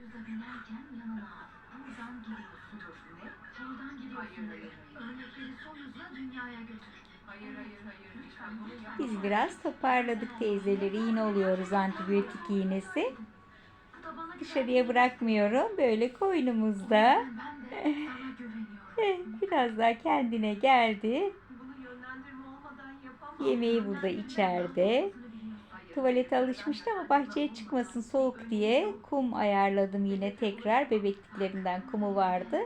Yüze binerken yanına gidiyorsun. Ne? Soldan gidiyorsun. Hayır, hayır. Örnekleri son hızla dünyaya götür. Hayır hayır hayır lütfen bunu yapma. Biz biraz toparladık teyzeleri. İğne oluyoruz antibiyotik iğnesi. Dışarıya bırakmıyorum. Böyle koynumuzda. Eh, Biraz daha kendine geldi. Yemeği burada içeride. Tuvalete alışmıştı ama bahçeye çıkmasın soğuk diye kum ayarladım yine tekrar. Bebekliklerinden kumu vardı.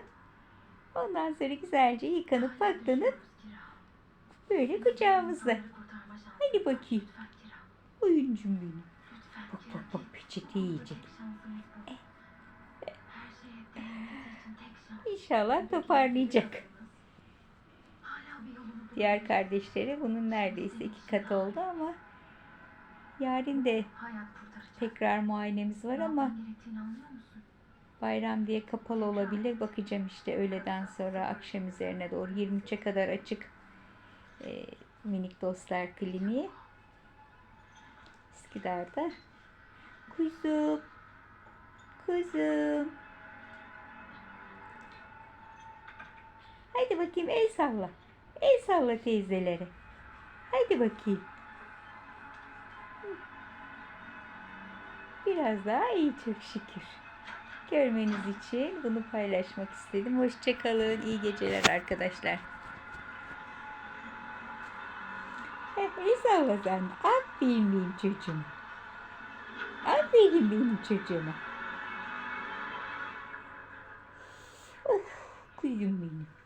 Ondan sonra güzelce yıkanıp paklanıp böyle kucağımızda. Hadi bakayım. Oyuncum benim. Bak bak bak peçete yiyecek. İnşallah toparlayacak. Diğer kardeşleri bunun neredeyse iki katı oldu ama yarın de tekrar muayenemiz var ama bayram diye kapalı olabilir. Bakacağım işte öğleden sonra akşam üzerine doğru 23'e kadar açık e, minik dostlar kliniği. Üsküdar'da. Kuzum. Kuzum. Haydi bakayım el salla. El salla teyzelere. Haydi bakayım. Biraz daha iyi çok şükür. Görmeniz için bunu paylaşmak istedim. Hoşçakalın. İyi geceler arkadaşlar. Sen. de. Aferin benim çocuğuma. Aferin benim çocuğuma. Of, kuzum benim.